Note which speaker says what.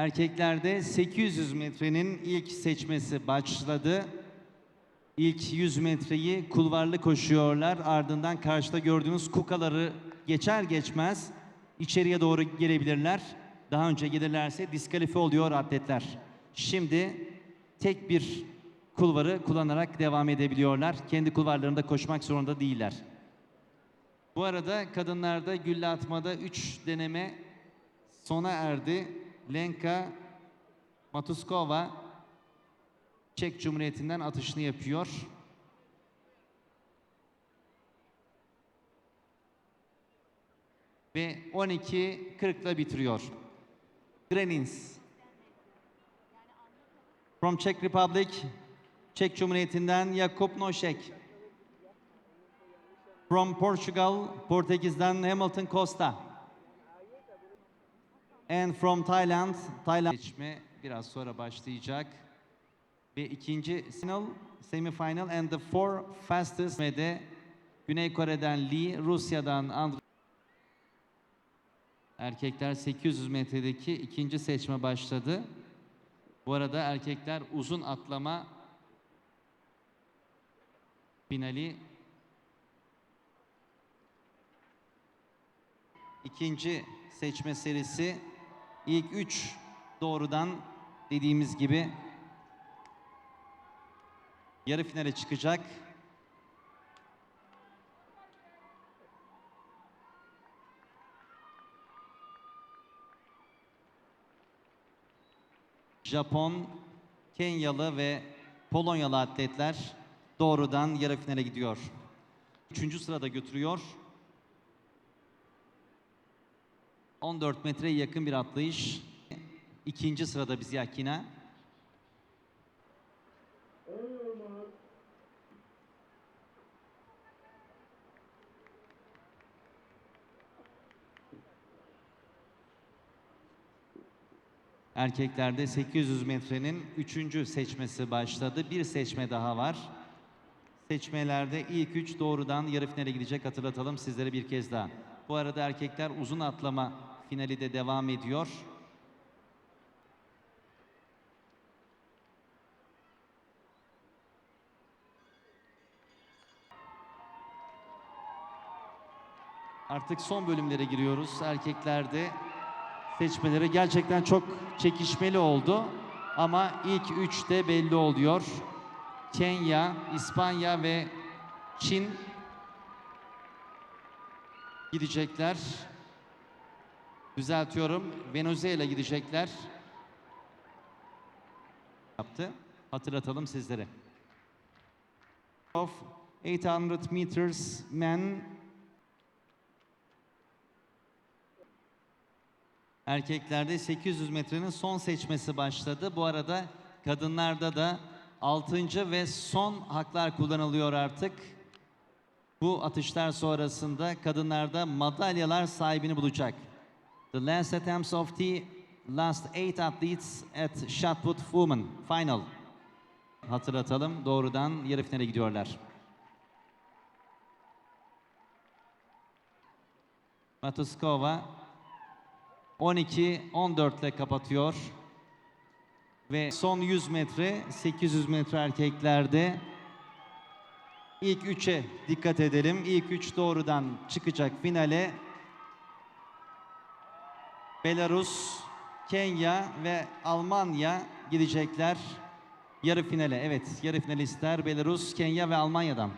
Speaker 1: Erkeklerde 800 metrenin ilk seçmesi başladı. İlk 100 metreyi kulvarlı koşuyorlar. Ardından karşıda gördüğünüz kukaları geçer geçmez içeriye doğru gelebilirler. Daha önce gelirlerse diskalifiye oluyor atletler. Şimdi tek bir kulvarı kullanarak devam edebiliyorlar. Kendi kulvarlarında koşmak zorunda değiller. Bu arada kadınlarda gülle atmada 3 deneme sona erdi. Lenka Matuskova Çek Cumhuriyeti'nden atışını yapıyor. Ve 12.40'la bitiriyor. Grenins. From Czech Republic, Çek Cumhuriyeti'nden Jakub Nošek. From Portugal, Portekiz'den Hamilton Costa. And from Thailand, Thailand seçme biraz sonra başlayacak. Ve ikinci final, semifinal and the four fastest ve de Güney Kore'den Lee, Rusya'dan Andrei. Erkekler 800 metredeki ikinci seçme başladı. Bu arada erkekler uzun atlama finali ikinci seçme serisi ilk üç doğrudan dediğimiz gibi yarı finale çıkacak. Japon, Kenyalı ve Polonyalı atletler doğrudan yarı finale gidiyor. Üçüncü sırada götürüyor. 14 metreye yakın bir atlayış. İkinci sırada Bizyakina. Erkeklerde 800 metrenin üçüncü seçmesi başladı. Bir seçme daha var. Seçmelerde ilk üç doğrudan yarı finale gidecek hatırlatalım sizlere bir kez daha. Bu arada erkekler uzun atlama finali de devam ediyor. Artık son bölümlere giriyoruz. Erkeklerde seçmeleri gerçekten çok çekişmeli oldu. Ama ilk üçte belli oluyor. Kenya, İspanya ve Çin gidecekler. Düzeltiyorum. Venezuela gidecekler. Yaptı. Hatırlatalım sizlere. Of 800 meters men Erkeklerde 800 metrenin son seçmesi başladı. Bu arada kadınlarda da 6. ve son haklar kullanılıyor artık. Bu atışlar sonrasında kadınlarda madalyalar sahibini bulacak. The last attempts of the last eight athletes at shot put women final. Hatırlatalım doğrudan yarı finale gidiyorlar. Matuskova 12-14 ile kapatıyor. Ve son 100 metre 800 metre erkeklerde ilk 3'e dikkat edelim. İlk 3 doğrudan çıkacak finale. Belarus, Kenya ve Almanya gidecekler yarı finale. Evet, yarı finalistler Belarus, Kenya ve Almanya'dan.